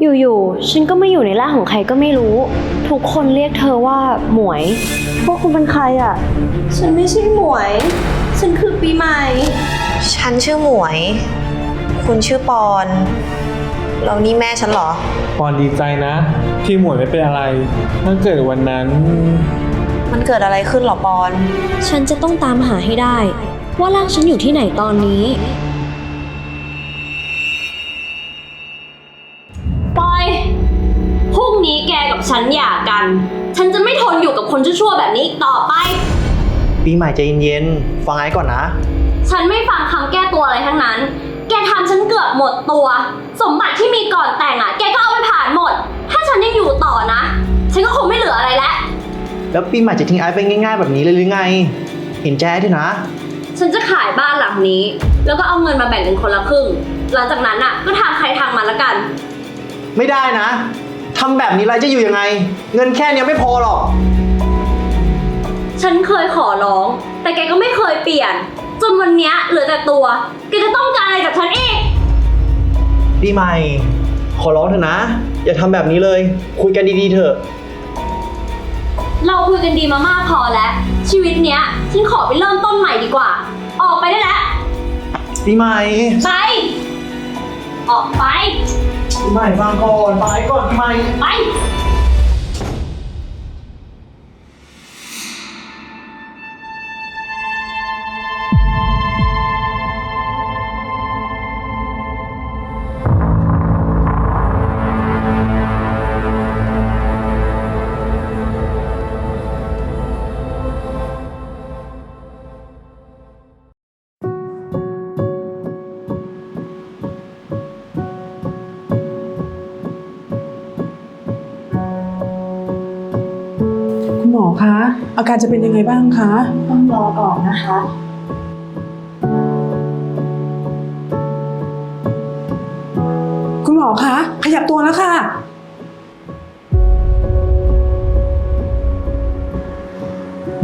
อยู่ๆ ฉันก็มาอยู่ในร่างของใครก็ไม่รู้ ทุกคนเรียกเธอว่าหมวย พวกคุณเป็นใครอะ ฉันไม่ใช่หมวย ฉันคือปีใหม่ ฉันชื่อหมวย คุณชื่อปอนแล้วนี่แม่ฉันเหรอ ปอนดีใจนะ ที่หมวยไม่เป็นอะไรถ้าเกิดวันนั้น มันเกิดอะไรขึ้นเหรอปอน ฉันจะต้องตามหาให้ได้ ว่าร่างฉันอยู่ที่ไหนตอนนี้ ฉันหย่ากัน ฉันจะไม่ทนอยู่กับคนชั่วๆแบบนี้อีกต่อไป ปีใหม่ใจเย็นๆฟังไอ้ก่อนนะ ฉันไม่ฟังคำแก้ตัวอะไรทั้งนั้น แกทำฉันเกือบหมดตัว สมบัติที่มีก่อนแต่งอะ แกก็เอาไปผ่านหมด ถ้าฉันยังอยู่ต่อนะ ฉันก็คงไม่เหลืออะไรแล้ว แล้วปีใหม่จะทิ้งไอ้ไปง่าย ๆ แบบนี้เลยหรือไง เห็นใจไอ้ด้วยนะ ฉันจะขายบ้านหลังนี้ แล้วก็เอาเงินมาแบ่งกันคนละครึ่ง หลังจากนั้นอะ ก็ทางใครทางมันละกัน ไม่ได้นะ ทำแบบนี้ไรจะอยู่ยังไง เงินแค่เนี้ยไม่พอหรอก ฉันเคยขอร้อง แต่แกก็ไม่เคยเปลี่ยน จนวันเนี้ยเหลือแต่ตัว แกจะต้องการอะไรจากฉันอีก ปีใหม่ ขอร้องเถอะนะ อย่าทำแบบนี้เลย คุยกันดีๆเถอะ เราคุยกันดีมามากพอแล้ว ชีวิตเนี้ยฉันขอไปเริ่มต้นใหม่ดีกว่า ออกไปได้แล้ว ปีใหม่ ไป ออกไป ไม่มาก่อนไปก่อนปีใหม่ไป อาการจะเป็นยังไงบ้างคะ ต้องรอก่อนนะคะ คุณหมอคะ ขยับตัวแล้วค่ะ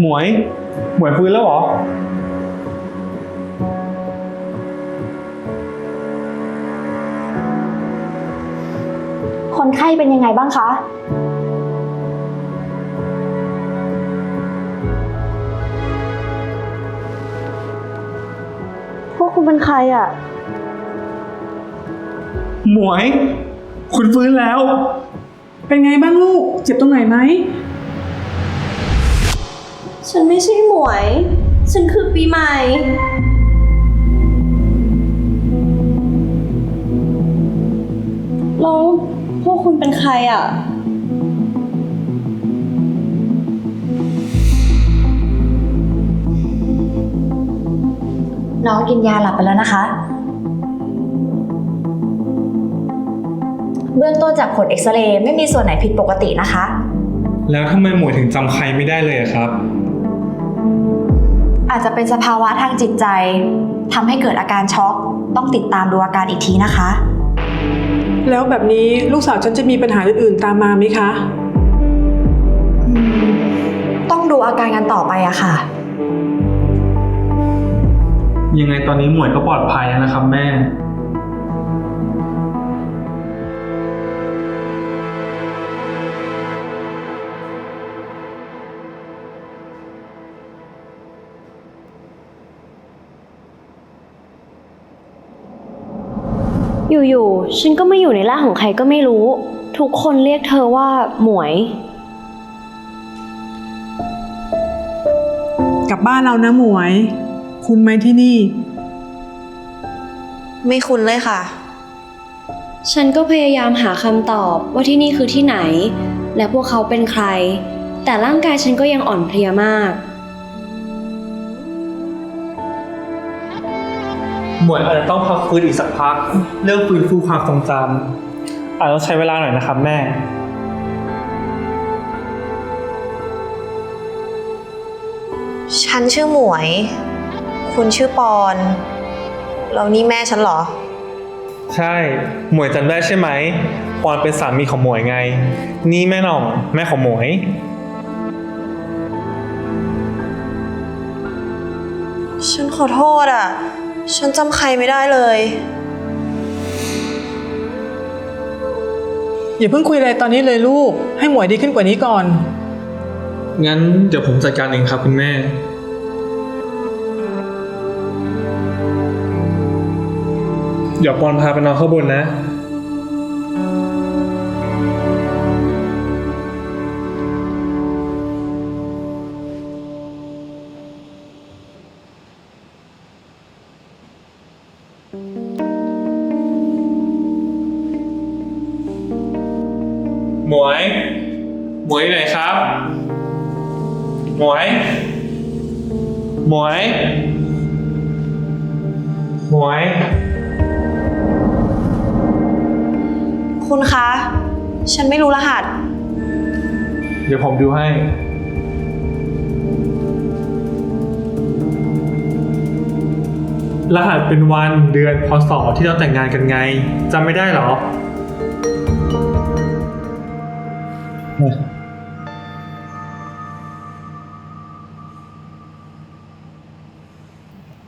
หมวย หมวยฟื้นแล้วเหรอ คนไข้เป็นยังไงบ้างคะ เป็นใครอะ หมวย คุณฟื้นแล้ว เป็นไงบ้างลูก เจ็บตรงไหนไหม ฉันไม่ใช่หมวย ฉันคือปีใหม่ แล้วพวกคุณเป็นใครอะ น้องกินยาหลับไปแล้วนะคะ เบื้องต้นจากผลเอ็กซเรย์ไม่มีส่วนไหนผิดปกตินะคะ แล้วทำไมหมวยถึงจำใครไม่ได้เลยอะครับ อาจจะเป็นสภาวะทางจิตใจทำให้เกิดอาการช็อก ต้องติดตามดูอาการอีกทีนะคะ แล้วแบบนี้ลูกสาวฉันจะมีปัญหาอื่นๆตามมาไหมคะ ต้องดูอาการกันต่อไปอะค่ะ ยังไงตอนนี้หมวยก็ปลอดภัยแล้วนะครับ แม่ อยู่ๆ ฉันก็มาอยู่ในร่างของใครก็ไม่รู้ ทุกคนเรียกเธอว่าหมวย กลับบ้านเรานะหมวย คุณไหมที่นี่ ไม่คุ้นเลยค่ะ ฉันก็พยายามหาคำตอบว่าที่นี่คือที่ไหน และพวกเขาเป็นใคร แต่ร่างกายฉันก็ยังอ่อนเพลียมาก หมวยอาจจะต้องพักฟื้นอีกสักพัก เรื่องฟื้นฟูความทรงจำอาจจะต้องใช้เวลาหน่อยนะครับแม่ ฉันชื่อหมวย คุณชื่อปอน แล้วนี่แม่ฉันเหรอ ใช่ หมวยจำได้ใช่ไหมปอนเป็นสามีของหมวยไง นี่แม่หน่อง แม่ของหมวย ฉันขอโทษอะ ฉันจำใครไม่ได้เลย อย่าเพิ่งคุยอะไรตอนนี้เลยลูก ให้หมวยดีขึ้นกว่านี้ก่อน งั้นเดี๋ยวผมจัดการเองครับคุณแม่ เดี๋ยวปอนพาไปนอนข้างบนนะ หมวย หมวยอยู่ไหนครับ หมวย หมวย หมวย คุณคะ ฉันไม่รู้รหัส เดี๋ยวผมดูให้ รหัสเป็นวันเดือนพศที่เราแต่งงานกันไงจำไม่ได้เหรอ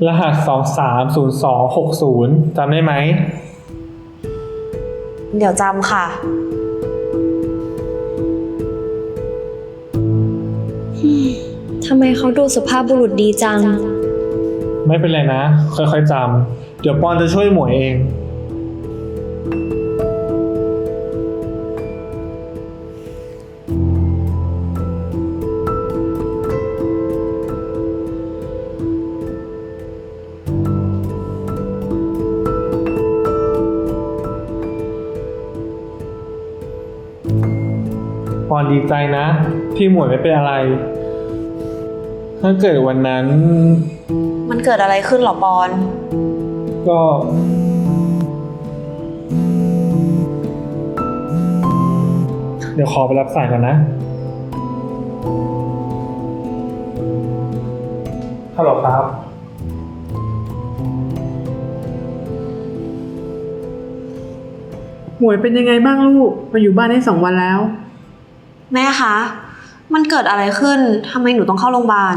รหัส 230260จำได้ไหม เดี๋ยวจำค่ะ ทำไมเขาดูสุภาพบุรุษดีจัง ไม่เป็นไรนะ ค่อยๆจำเดี๋ยวปอนจะช่วยหมวยเอง ปอนดีใจนะ ที่หมวยไม่เป็นอะไร ถ้าเกิดวันนั้น มันเกิดอะไรขึ้นเหรอปอน ก็เดี๋ยวขอไปรับสายก่อนนะ ฮัลโหลครับ หมวยเป็นยังไงบ้างลูก มาอยู่บ้านได้สองวันแล้ว แม่คะ มันเกิดอะไรขึ้น ทำไมหนูต้องเข้าโรงพยาบาล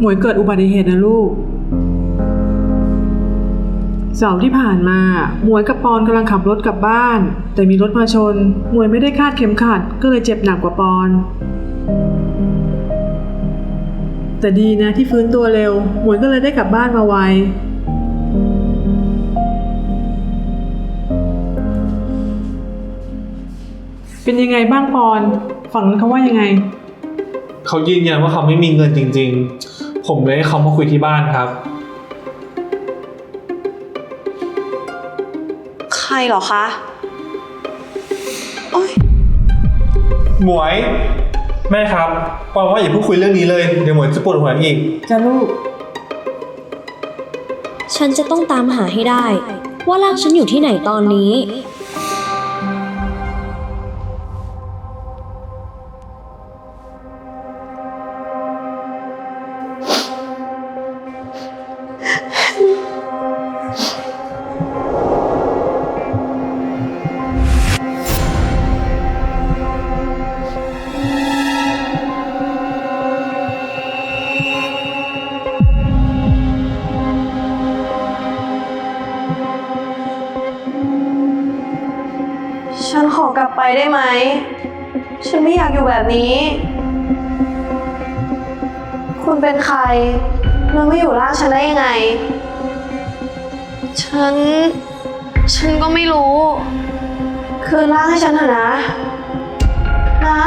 หมวยเกิดอุบัติเหตุนะลูกเสาร์ที่ผ่านมา หมวยกับปอนกำลังขับรถกลับบ้าน แต่มีรถมาชน หมวยไม่ได้คาดเข็มขัด ก็เลยเจ็บหนักกว่าปอน แต่ดีนะที่ฟื้นตัวเร็ว หมวยก็เลยได้กลับบ้านมาไว เป็นยังไงบ้างปอนฝั่งนั้นเขาว่ายังไง เขายืนยันว่าเขาไม่มีเงินจริง ๆ ผมเลยให้เขามาคุยที่บ้านครับ ใครเหรอคะ โอ๊ยหมวย แม่ครับปอนว่าอย่าเพิ่งคุยเรื่องนี้เลยเดี๋ยวหมวยจะปวดหัวอีกจ้าลูก ฉันจะต้องตามหาให้ได้ ว่าร่างฉันอยู่ที่ไหนตอนนี้ฉัน แบบนี้ คุณเป็นใครแล้วมาอยู่ร่างฉันได้ยังไง ฉัน ฉันก็ไม่รู้ คืนร่างให้ฉันเถอะนะ นะ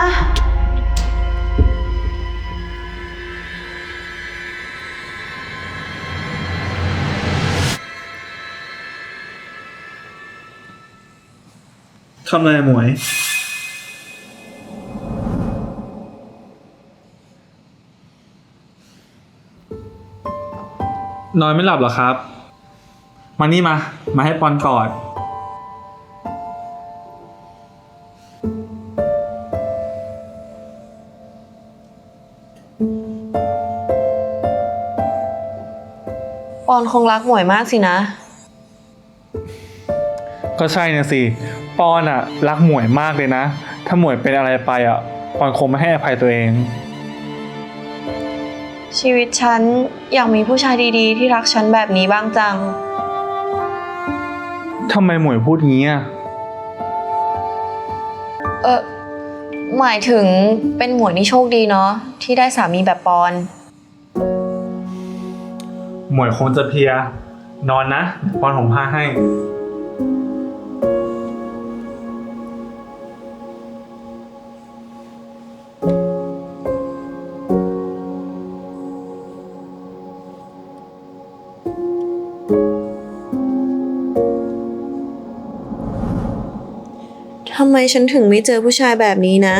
ทำอะไรหมวย นอนไม่หลับเหรอครับ มานี่มา มาให้ปอนกอด ปอนคงรักหมวยมากสินะ ก็ใช่นะสิ ปอนอะรักหมวยมากเลยนะ ถ้าหมวยเป็นอะไรไปอะปอนคงไม่ให้อภัยตัวเอง ชีวิตฉันอยากมีผู้ชายดีๆ ที่รักฉันแบบนี้บ้างจัง ทำไมหมวยพูดงี้อะ เออหมายถึงเป็นหมวยนี่โชคดีเนาะที่ได้สามีแบบปอน หมวยคงจะเพลีย นอนนะปอนผมพาให้ ไมฉันถึงไม่เจอผู้ชายแบบนี้นะ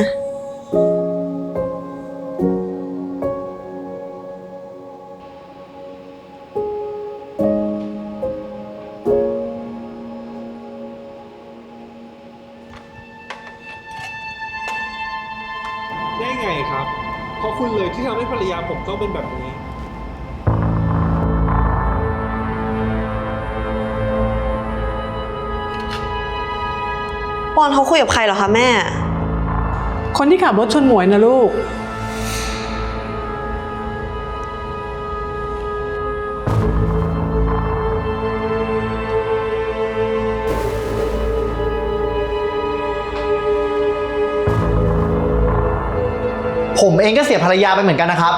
ได้ไงครับ เพราะคุณเลยที่ทำให้ภรรยาผมต้องเป็นแบบนี้ อนเขาคุยกับใครเหรอคะแม่ คนที่ขับรถชนหมวยนะลูก ผมเองก็เสียภรรยาไปเหมือนกันนะครับ